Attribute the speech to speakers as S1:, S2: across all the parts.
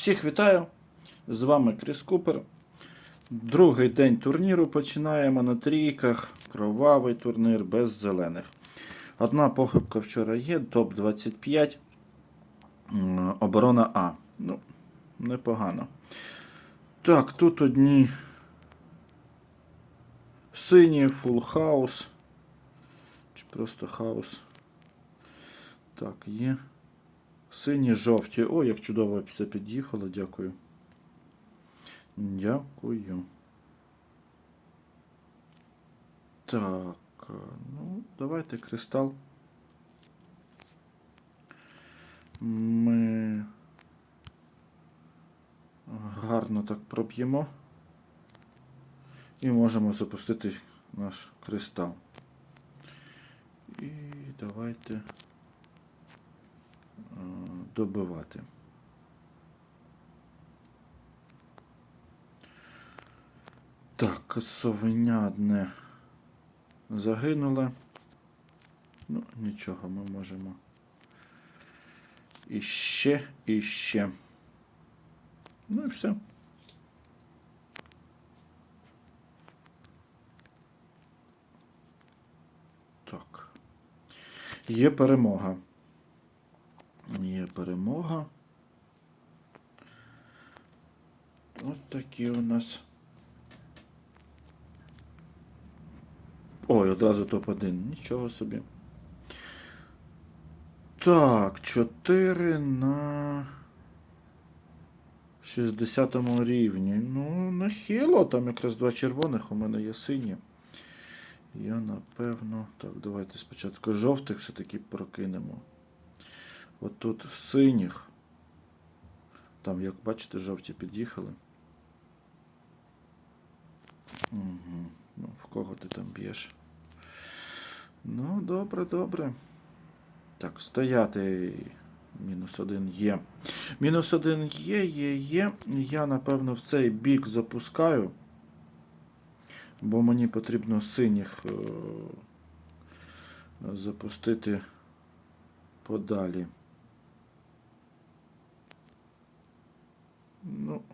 S1: Всіх вітаю! З вами Кріс Купер. Другий день турніру починаємо на трійках. Кровавий турнір без зелених. Одна похибка вчора є, топ-25. Оборона А. Ну, непогано. Так, тут одні сині, фул хаус. Чи просто хаус. Так, є. Сині, жовті. О, як чудово все під'їхало, дякую. Дякую. Так, ну, давайте кристал. Ми гарно так проб'ємо. І можемо запустити наш кристал. І давайте добивати. Так, совеня одне загинуле. Ну, нічого, ми можемо. І ще, і ще. Ну і все. Так. Є перемога. Перемога. От такі у нас. Ой, одразу топ-1. Нічого собі. Так, 4 на 60 рівні. Ну, нахило, там якраз два червоних, у мене є сині. Я напевно. Так, давайте спочатку жовтих все-таки прокинемо. От тут синіх. Там, як бачите, жовті під'їхали. Угу. Ну, в кого ти там б'єш? Ну, добре, добре. Так, стояти. Мінус один є. Мінус один є, є, є. Я, напевно, в цей бік запускаю. Бо мені потрібно синіх е- запустити подалі.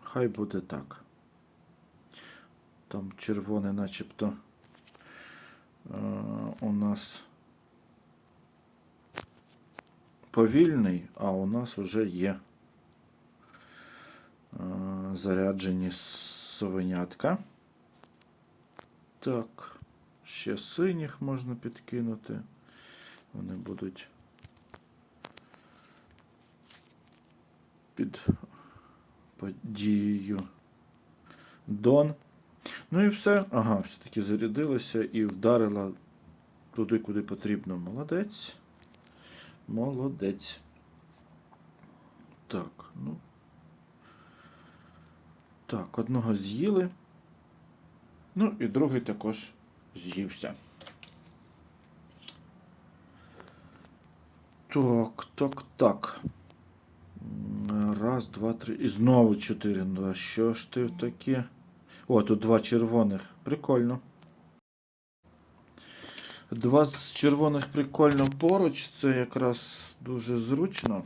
S1: Хай буде так. Там червоне начебто е, у нас повільний, а у нас вже є е, заряджені совенятка. Так, ще синіх можна підкинути. Вони будуть під подією Дон. Ну і все. Ага, все-таки зарядилася і вдарила туди, куди потрібно. Молодець. Молодець. Так, ну. Так, одного з'їли. Ну і другий також з'ївся. Так, так, так. Раз, два, три. І знову чотири. Ну, а що ж ти таке? О, тут два червоних. Прикольно. Два з червоних прикольно поруч. Це якраз дуже зручно.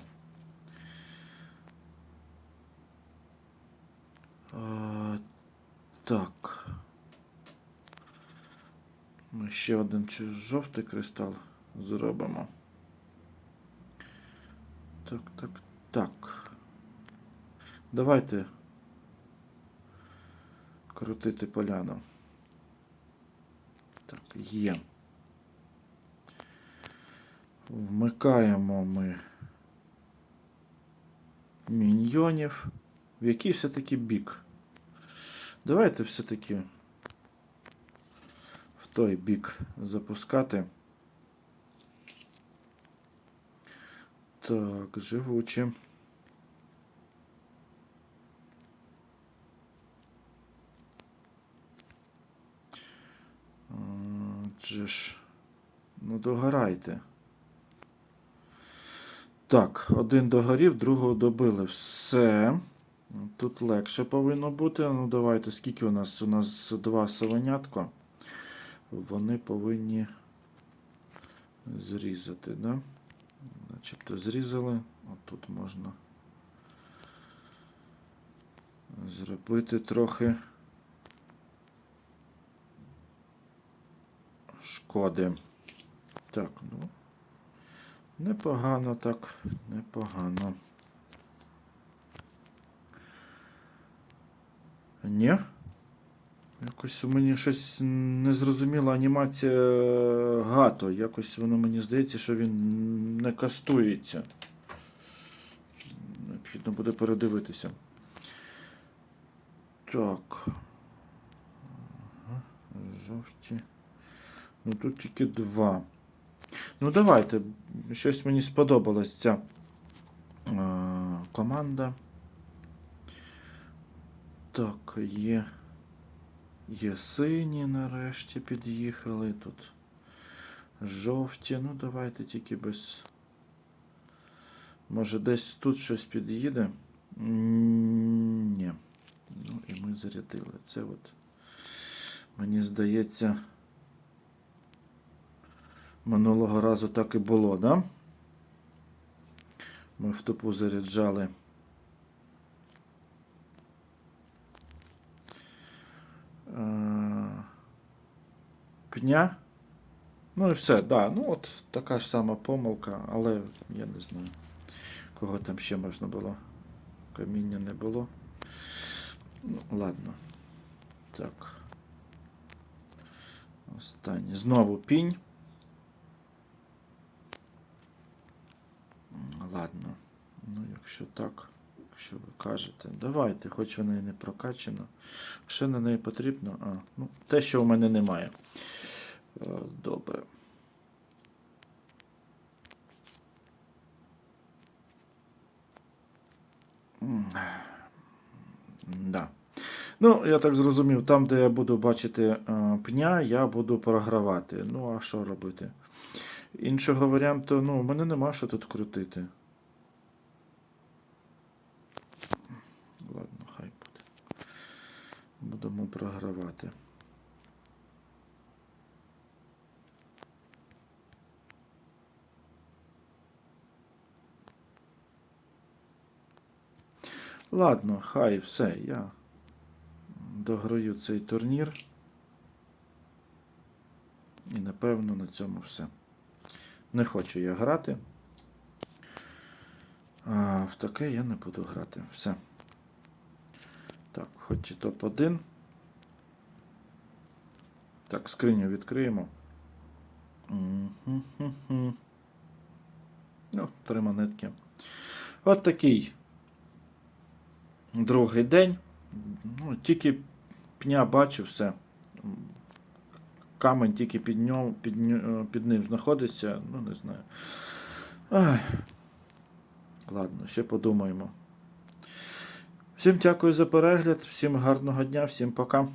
S1: А, так. Ми ще один жовтий кристал зробимо. Так, так, так. Давайте крутити поляну. Так, є. Вмикаємо ми міньйонів. В який все-таки бік? Давайте все-таки в той бік запускати. Так, живучі. Отже ж, ну догорайте. Так, один догорів, другого добили. Все. Тут легше повинно бути. Ну, давайте, скільки у нас? У нас два совенятка. Вони повинні зрізати, да? Начебто зрізали. От тут можна зробити трохи шкоди. Так, ну. Непогано так, непогано. Ні. Якось у мені щось незрозуміла анімація гато. Якось воно мені здається, що він не кастується. Необхідно буде передивитися. Так. Жовті. Ну тут тільки два. Ну давайте. Щось мені сподобалась ця е, команда. Так, є. Є сині нарешті під'їхали тут. Жовті. Ну давайте тільки без. Може десь тут щось під'їде? Ні. Ну і ми зарядили. Це от. Мені здається. Минулого разу так і було, да? Ми в тупу заряджали. Е, Пня. Ну і все, да. Ну от така ж сама помилка, але я не знаю, кого там ще можна було. Каміння не було. Ну, ладно. Так. Останнє. Знову пінь. Ладно. Ну, якщо так, якщо ви кажете, давайте, хоч вона і не прокачана. Що на неї потрібно? А, ну, те, що у мене немає. Е, Добре. Да. Ну, я так зрозумів, там, де я буду бачити е, пня, я буду програвати. Ну, а що робити? Іншого варіанту, ну, у мене нема що тут крутити. Ладно, хай буде. Будемо програвати. Ладно, хай все, я дограю цей турнір. І напевно на цьому все. Не хочу я грати. А в таке я не буду грати. Все. Так, хоч і топ-1. Так, скриню відкриємо. Ну, три монетки. От такий другий день. Ну, тільки пня бачу все. Камень тільки під, ньому, під, під ним знаходиться, ну не знаю. Ай. Ладно, ще подумаємо. Всім дякую за перегляд, всім гарного дня, всім пока.